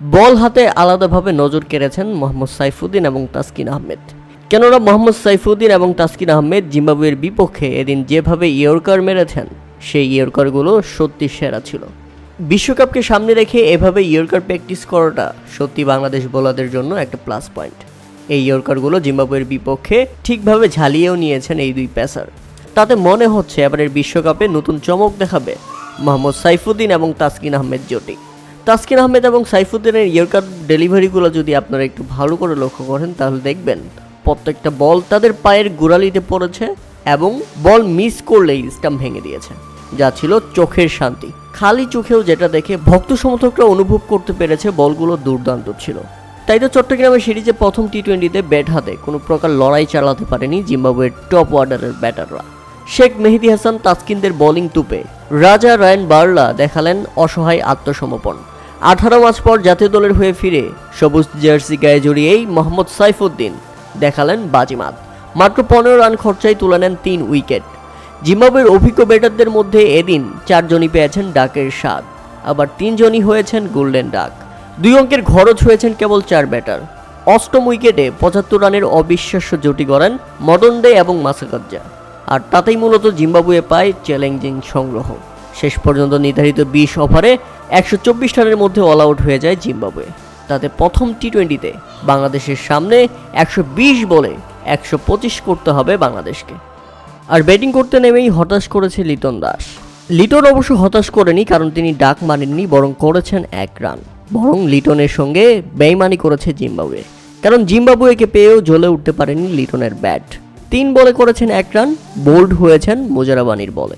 বল হাতে আলাদাভাবে নজর কেড়েছেন মোহাম্মদ সাইফুদ্দিন এবং তাসকিন আহমেদ। কেননা মোহাম্মদ সাইফুদ্দিন এবং তাসকিন আহমেদ জিম্বাবুয়ের বিপক্ষে এদিন যেভাবে ইয়র্কার মেরেছেন, সেই ইয়র্কারগুলো সত্যি সেরা ছিল। বিশ্বকাপকে সামনে রেখে এভাবে ইয়র্কার প্র্যাকটিস করাটা সত্যি বাংলাদেশ বোলারদের জন্য একটা প্লাস পয়েন্ট। এই ইয়র্কারগুলো জিম্বাবুয়ের বিপক্ষে ঠিকভাবে ঝালিয়েও নিয়েছেন এই দুই পেসার। তাতে মনে হচ্ছে এবারের বিশ্বকাপে নতুন চমক দেখাবে মোহাম্মদ সাইফুদ্দিন এবং তাসকিন আহমেদ জোটি। তাসকিন আহমেদ এবং সাইফুদ্দিনের ইয়র্কার ডেলিভারিগুলো যদি আপনারা একটু ভালো করে লক্ষ্য করেন, তাহলে দেখবেন প্রত্যেকটা বল তাদের পায়ের গোড়ালিতে পড়েছে এবং বল মিস করলেই স্টাম্প ভেঙে দিয়েছে। যা ছিল চোখের শান্তি। খালি চোখেও যেটা দেখে ভক্ত সমর্থকরা অনুভব করতে পেরেছে বলগুলো দুর্দান্ত ছিল। তাই তো চট্টগ্রামের সিরিজে প্রথম টি টোয়েন্টিতে ব্যাট হাতে কোনো প্রকার লড়াই চালাতে পারেনি জিম্বাবুয়ের টপ অর্ডারের ব্যাটাররা শেখ মেহেদি হাসান তাসকিনদের বোলিং তুপে। রাজা রায়ন বার্লা দেখালেন অসহায় আত্মসমর্পণ। আঠারো মাস পর জাতীয় দলের হয়ে ফিরে সবুজ জার্সি গায়ে জড়িয়েই মোহাম্মদ সাইফুদ্দিন দেখালেন বাজিমাত। মাত্র পনেরো রান খরচায় তুলে নেন তিন উইকেট। জিম্বাবুয়ের অভিজ্ঞ ব্যাটারদের মধ্যে এদিন চারজনই পেয়েছেন ডাকের স্বাদ। আবার তিনজনই হয়েছেন গোল্ডেন ডাক। দুই অঙ্কের খরচ হয়েছেন কেবল চার ব্যাটার। অষ্টম উইকেটে পঁচাত্তর রানের অবিশ্বাস্য জুটি করেন মদন ডে এবং মাসাকাজ্জা আর তাতেই মূলত জিম্বাবুয়ে পায় চ্যালেঞ্জিং সংগ্রহ। শেষ পর্যন্ত নির্ধারিত বিশ ওভারে একশো চব্বিশ রানের মধ্যে অল আউট হয়ে যায় জিম্বাবুয়ে। তাতে প্রথম টি টোয়েন্টিতে বাংলাদেশের সামনে একশো বিশ বলে একশো পঁচিশ করতে হবে বাংলাদেশকে। আর ব্যাটিং করতে নেমেই হতাশ করেছে লিটন দাস। লিটন অবশ্য হতাশ করেনি, কারণ তিনি ডাক মানেননি, বরং করেছেন এক রান। বরং লিটনের সঙ্গে বেইমানি করেছে জিম্বাবুয়ে। কারণ জিম্বাবুয়েকে পেয়েও জ্বলে উঠতে পারেনি লিটনের ব্যাট তিন বলে করেছেন এক রান, বোল্ড হয়েছেন মোজারাবানির বলে।